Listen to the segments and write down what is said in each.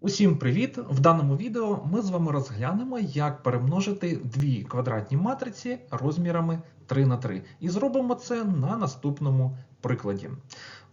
Усім привіт! В даному відео ми з вами розглянемо, як перемножити дві квадратні матриці розмірами 3 на 3 І зробимо це на наступному прикладі.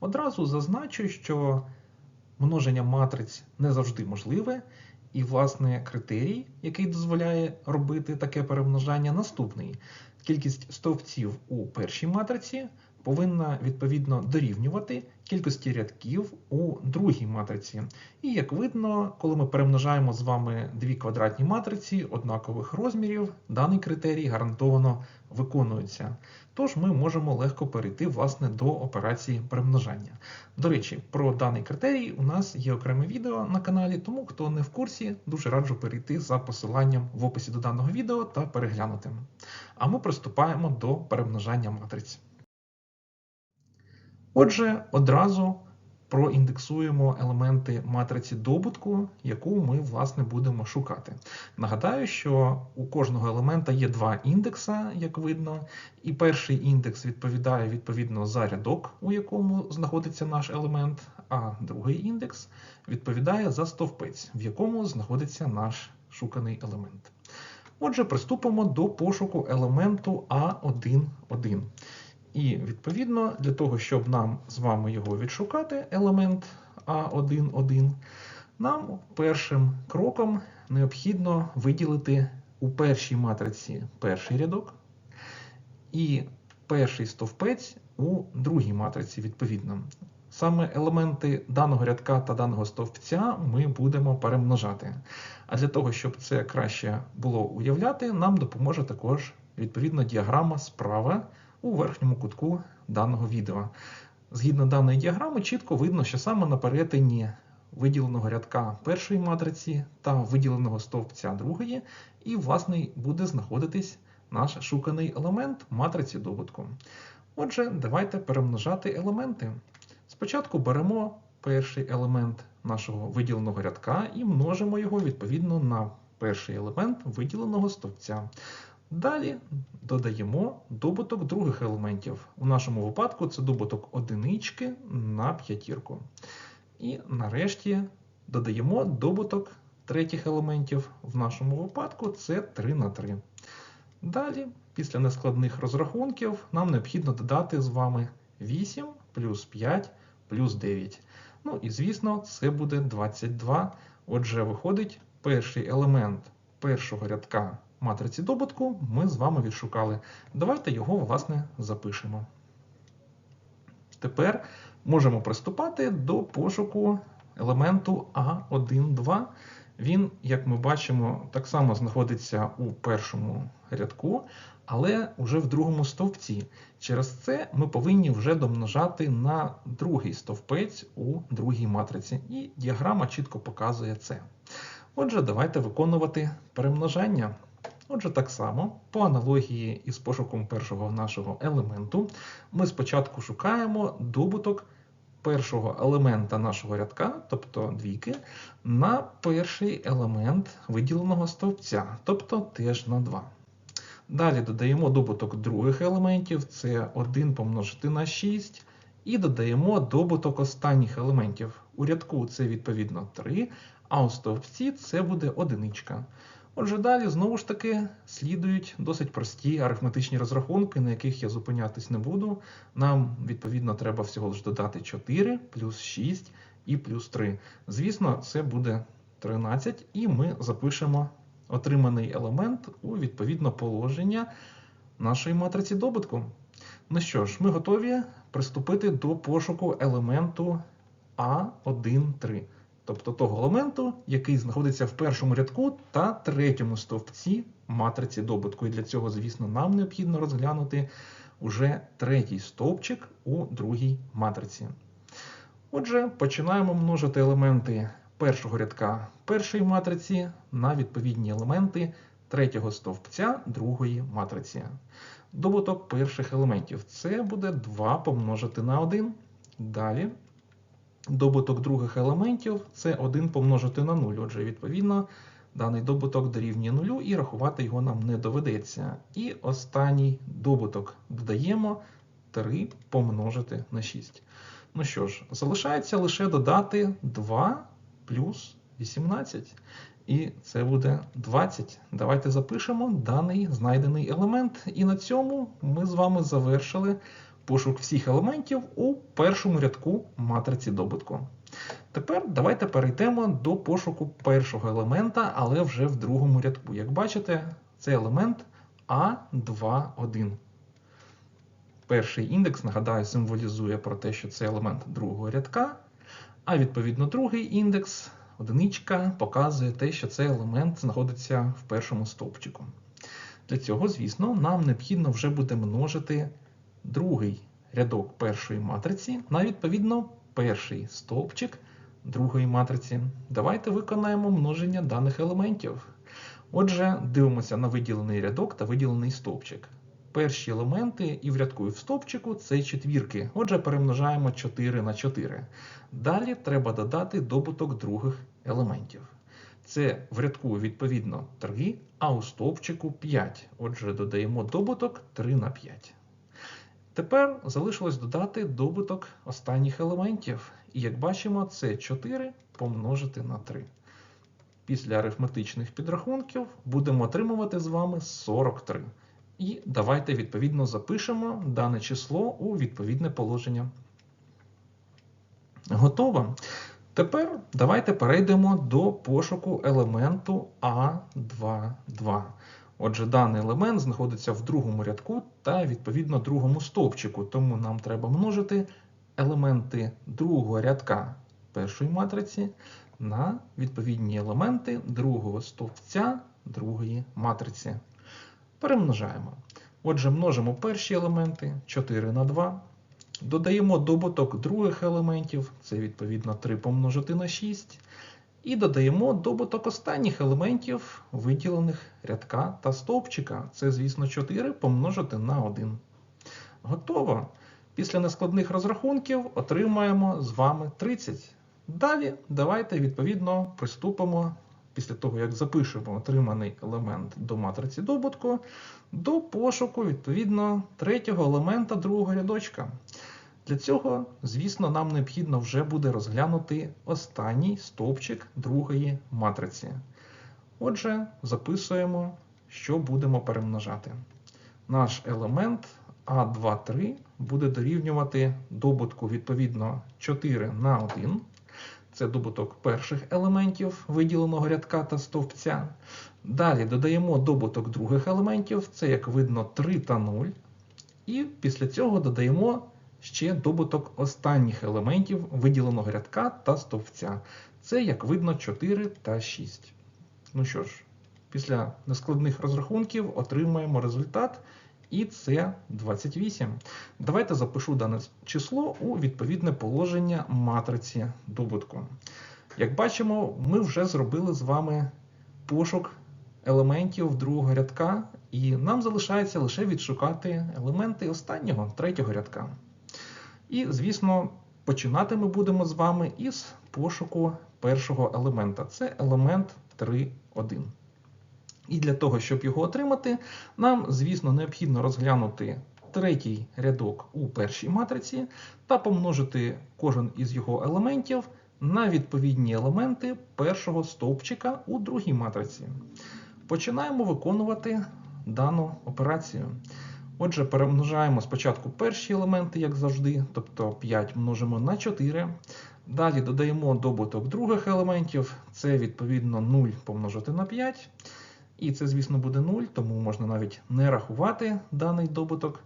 Одразу зазначу, що множення матриць не завжди можливе, і, власне, критерій, який дозволяє робити таке перемножання, наступний. Кількість стовпців у першій матриці повинна відповідно дорівнювати кількості рядків у другій матриці. І як видно, коли ми перемножаємо з вами дві квадратні матриці однакових розмірів, даний критерій гарантовано виконується. Тож ми можемо легко перейти власне до операції перемножання. До речі, про даний критерій у нас є окреме відео на каналі, тому хто не в курсі, дуже раджу перейти за посиланням в описі до даного відео та переглянути. А ми приступаємо до перемножання матриць. Отже, одразу проіндексуємо елементи матриці добутку, яку ми, власне, будемо шукати. Нагадаю, що у кожного елемента є два індекса, як видно, і перший індекс відповідає відповідно за рядок, у якому знаходиться наш елемент, а другий індекс відповідає за стовпець, в якому знаходиться наш шуканий елемент. Отже, приступимо до пошуку елементу А1,1. І відповідно для того, щоб нам з вами його відшукати, елемент А1,1, нам першим кроком необхідно виділити у першій матриці перший рядок і перший стовпець у другій матриці, відповідно. Саме елементи даного рядка та даного стовпця ми будемо перемножати. А для того, щоб це краще було уявляти, нам допоможе також відповідно діаграма справа у верхньому кутку даного відео. Згідно даної діаграми, чітко видно, що саме на перетині виділеного рядка першої матриці та виділеного стовпця другої, і, власне, буде знаходитись наш шуканий елемент матриці добутку. Отже, давайте перемножати елементи. Спочатку беремо перший елемент нашого виділеного рядка і множимо його відповідно на перший елемент виділеного стовпця. Далі додаємо добуток других елементів. У нашому випадку це добуток одинички на п'ятірку. І нарешті додаємо добуток третіх елементів. В нашому випадку це 3 на 3. Далі, після нескладних розрахунків, нам необхідно додати з вами 8 плюс 5 плюс 9. Ну і звісно, це буде 22. Отже, виходить перший елемент першого рядка матриці добутку ми з вами відшукали. Давайте його, власне, запишемо. Тепер можемо приступати до пошуку елементу А1,2. Він, як ми бачимо, так само знаходиться у першому рядку, але вже в другому стовпці. Через це ми повинні вже домножати на другий стовпець у другій матриці. І діаграма чітко показує це. Отже, давайте виконувати перемножання. Отже, так само, по аналогії із пошуком першого нашого елементу, ми спочатку шукаємо добуток першого елемента нашого рядка, тобто двійки, на перший елемент виділеного стовпця, тобто теж на 2. Далі додаємо добуток других елементів, це 1 помножити на 6, і додаємо добуток останніх елементів. У рядку це відповідно 3, а у стовпці це буде одиничка. Отже, далі знову ж таки слідують досить прості арифметичні розрахунки, на яких я зупинятись не буду. Нам, відповідно, треба всього лиш додати 4 плюс 6 і плюс 3. Звісно, це буде 13, і ми запишемо отриманий елемент у відповідно положення нашої матриці добутку. Ну що ж, ми готові приступити до пошуку елементу А1,3 тобто того елементу, який знаходиться в першому рядку та третьому стовпці матриці добутку. І для цього, звісно, нам необхідно розглянути уже третій стовпчик у другій матриці. Отже, починаємо множити елементи першого рядка першої матриці на відповідні елементи третього стовпця другої матриці. Добуток перших елементів це буде 2 помножити на 1. Далі Добуток других елементів це 1 помножити на 0. Отже, відповідно, даний добуток дорівнює 0 і рахувати його нам не доведеться. І останній добуток додаємо 3 помножити на 6. Ну що ж, залишається лише додати 2 плюс 18. І це буде 20. Давайте запишемо даний знайдений елемент. І на цьому ми з вами завершили пошук всіх елементів у першому рядку матриці добутку. Тепер давайте перейдемо до пошуку першого елемента, але вже в другому рядку. Як бачите, це елемент А21. Перший індекс, нагадаю, символізує про те, що це елемент другого рядка, а відповідно другий індекс, одиничка, показує те, що цей елемент знаходиться в першому стовпчику. Для цього, звісно, нам необхідно вже буде множити другий рядок першої матриці на відповідно перший стовпчик другої матриці. Давайте виконаємо множення даних елементів. Отже, дивимося на виділений рядок та виділений стовпчик. Перші елементи і в рядку, і в стовпчику це четвірки. Отже, перемножаємо 4 на 4. Далі треба додати добуток других елементів. Це в рядку відповідно 3, а у стовпчику 5. Отже, додаємо добуток 3 на 5. Тепер залишилось додати добуток останніх елементів. І як бачимо, це 4 помножити на 3. Після арифметичних підрахунків будемо отримувати з вами 43. І давайте відповідно запишемо дане число у відповідне положення. Готово. Тепер давайте перейдемо до пошуку елементу А22. Отже, даний елемент знаходиться в другому рядку та відповідно другому стовпчику, тому нам треба множити елементи другого рядка першої матриці на відповідні елементи другого стовпця другої матриці. Перемножаємо. Отже, множимо перші елементи 4 на 2. Додаємо добуток других елементів, це відповідно 3 помножити на 6. І додаємо добуток останніх елементів, виділених рядка та стовпчика. Це, звісно, 4 помножити на 1. Готово. Після нескладних розрахунків отримаємо з вами 30. Далі давайте відповідно приступимо, після того, як запишемо отриманий елемент до матриці добутку, до пошуку відповідно третього елемента другого рядочка. Для цього, звісно, нам необхідно вже буде розглянути останній стовпчик другої матриці. Отже, записуємо, що будемо перемножати. Наш елемент А23 буде дорівнювати добутку відповідно 4 на 1. Це добуток перших елементів виділеного рядка та стовпця. Далі додаємо добуток других елементів, це, як видно, 3 та 0. І після цього додаємо ще добуток останніх елементів виділеного рядка та стовпця. Це, як видно, 4 та 6. Ну що ж, після нескладних розрахунків отримаємо результат. І це 28. Давайте запишу дане число у відповідне положення матриці добутку. Як бачимо, ми вже зробили з вами пошук елементів другого рядка, і нам залишається лише відшукати елементи останнього третього рядка. І, звісно, починати ми будемо з вами із пошуку першого елемента. Це елемент 3,1. І для того, щоб його отримати, нам, звісно, необхідно розглянути третій рядок у першій матриці та помножити кожен із його елементів на відповідні елементи першого стовпчика у другій матриці. Починаємо виконувати дану операцію. Отже, перемножаємо спочатку перші елементи, як завжди, тобто 5 множимо на 4. Далі додаємо добуток других елементів, це відповідно 0 помножити на 5. І це, звісно, буде 0, тому можна навіть не рахувати даний добуток.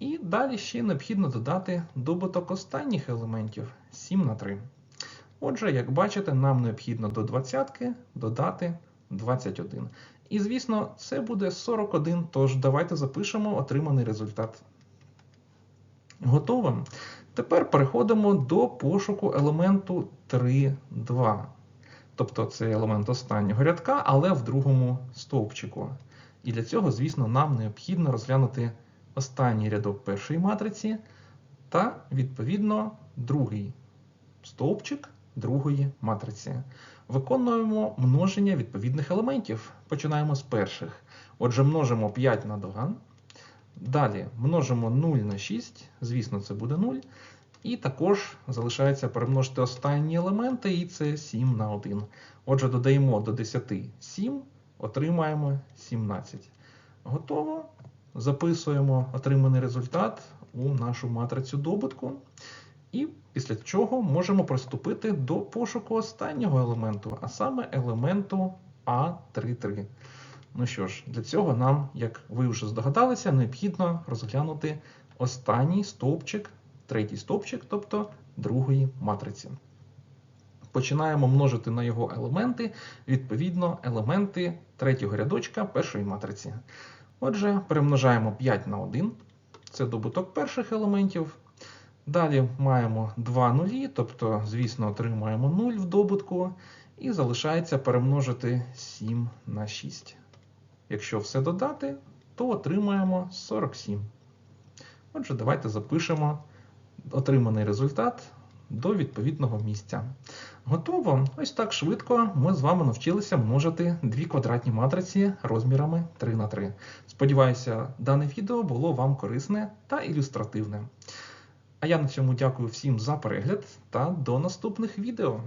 І далі ще необхідно додати добуток останніх елементів 7 на 3. Отже, як бачите, нам необхідно до 20 додати 21. І, звісно, це буде 41, тож давайте запишемо отриманий результат. Готово. Тепер переходимо до пошуку елементу 3,2. Тобто це елемент останнього рядка, але в другому стовпчику. І для цього, звісно, нам необхідно розглянути останній рядок першої матриці та, відповідно, другий стовпчик другої матриці. Виконуємо множення відповідних елементів. Починаємо з перших. Отже, множимо 5 на 2. Далі множимо 0 на 6, звісно, це буде 0. І також залишається перемножити останні елементи, і це 7 на 1. Отже, додаємо до 10 7, отримаємо 17. Готово. Записуємо отриманий результат у нашу матрицю добутку. І після чого можемо приступити до пошуку останнього елементу, а саме елементу А33. Ну що ж, для цього нам, як ви вже здогадалися, необхідно розглянути останній стовпчик, третій стовпчик, тобто другої матриці. Починаємо множити на його елементи, відповідно, елементи третього рядочка першої матриці. Отже, перемножаємо 5 на 1, це добуток перших елементів. Далі маємо 2 нулі, тобто, звісно, отримаємо 0 в добутку, і залишається перемножити 7 на 6. Якщо все додати, то отримаємо 47. Отже, давайте запишемо отриманий результат до відповідного місця. Готово. Ось так швидко ми з вами навчилися множити дві квадратні матриці розмірами 3 на 3. Сподіваюся, дане відео було вам корисне та ілюстративне. А я на цьому дякую всім за перегляд та до наступних відео.